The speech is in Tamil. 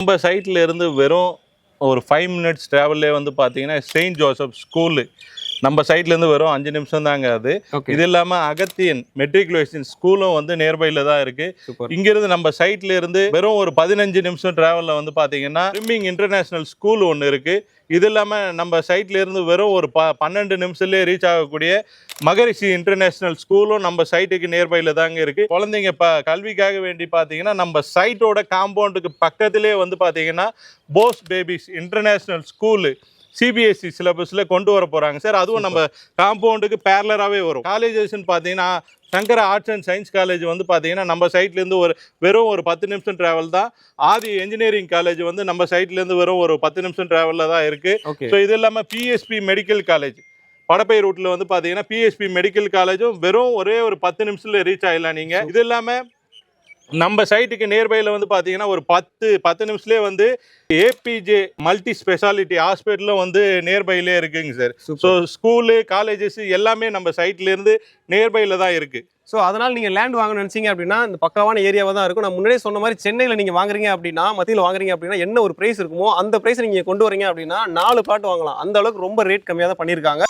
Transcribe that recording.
நம்ம சைட்ல இருந்து வெறும் ஒரு ஃபைவ் மினிட்ஸ் ட்ராவல்லே வந்து பார்த்தீங்கன்னா செயின்ட் ஜோசப் ஸ்கூலு நம்ம சைட்ல இருந்து வெறும் அஞ்சு நிமிஷம் தாங்க அது. இது இல்லாம அகத்தியன் மெட்ரிகுலேஷன் ஸ்கூலும் வந்து நியர்பைல தான் இருக்கு. சூப்பர் இங்கிருந்து நம்ம சைட்ல இருந்து வெறும் ஒரு பதினஞ்சு நிமிஷம் டிராவல்ல வந்து பாத்தீங்கன்னா ஸ்விம்மிங் இன்டர்நேஷனல் ஸ்கூல் ஒன்று இருக்கு. இது இல்லாம நம்ம சைட்ல இருந்து வெறும் ஒரு ப பன்னெண்டு நிமிஷத்துலேயே ரீச் ஆகக்கூடிய மகரிஷி இன்டர்நேஷனல் ஸ்கூலும் நம்ம சைட்டுக்கு நியர்பைல தாங்க இருக்கு. குழந்தைங்க ப கல்விக்காக வேண்டி பார்த்தீங்கன்னா நம்ம சைட்டோட காம்பவுண்டுக்கு பக்கத்திலே வந்து பார்த்தீங்கன்னா Bose babies international school CBSE சிலபஸில் E கொண்டு வர போகிறாங்க சார் அதுவும் நம்ம காம்பவுண்டுக்கு பேரலராகவே வரும். காலேஜஸ்ன்னு பார்த்தீங்கன்னா Shankara arts and science college வந்து பார்த்தீங்கன்னா நம்ம சைட்லேருந்து ஒரு வெறும் ஒரு பத்து நிமிஷம் டிராவல் தான். ஆதி இன்ஜினியரிங் காலேஜ் வந்து நம்ம சைட்லேருந்து வெறும் ஒரு பத்து நிமிஷம் டிராவலில் தான் இருக்குது ஸோ இது இல்லாமல் பிஎஸ்பி மெடிக்கல் காலேஜ் படப்பை ரூட்டில் வந்து பார்த்தீங்கன்னா பிஎஸ்பி மெடிக்கல் காலேஜும் வெறும் ஒரே ஒரு பத்து நிமிஷத்தில் ரீச் ஆகிடலாம் நீங்கள் இது இல்லாமல் நம்ம சைட்டுக்கு நியர்பையில் வந்து பார்த்தீங்கன்னா ஒரு பத்து பத்து நிமிஷத்துலேயே வந்து ஏபிஜே மல்டி ஸ்பெஷாலிட்டி ஹாஸ்பிட்டலும் வந்து நியர்பைலே இருக்குங்க சார் ஸோ ஸ்கூலு காலேஜஸ் எல்லாமே நம்ம சைட்லேருந்து நியர்பையில் தான் இருக்குது ஸோ அதனால் நீங்கள் லேண்ட் வாங்கணும்னு நினச்சிங்க அப்படின்னா இந்த பக்காவான ஏரியாவாக தான் இருக்கும். நான் முன்னாடியே சொன்ன மாதிரி சென்னையில் நீங்கள் வாங்குறீங்க அப்படின்னா மத்தியில் வாங்குறீங்க அப்படின்னா என்ன ஒரு ப்ரைஸ் இருக்குமோ அந்த ப்ரைஸ் நீங்கள் கொண்டு வரீங்க அப்படின்னா நாலு பிளாட் வாங்கலாம். அந்த அளவுக்கு ரொம்ப ரேட் கம்மியாக தான் பண்ணியிருக்காங்க.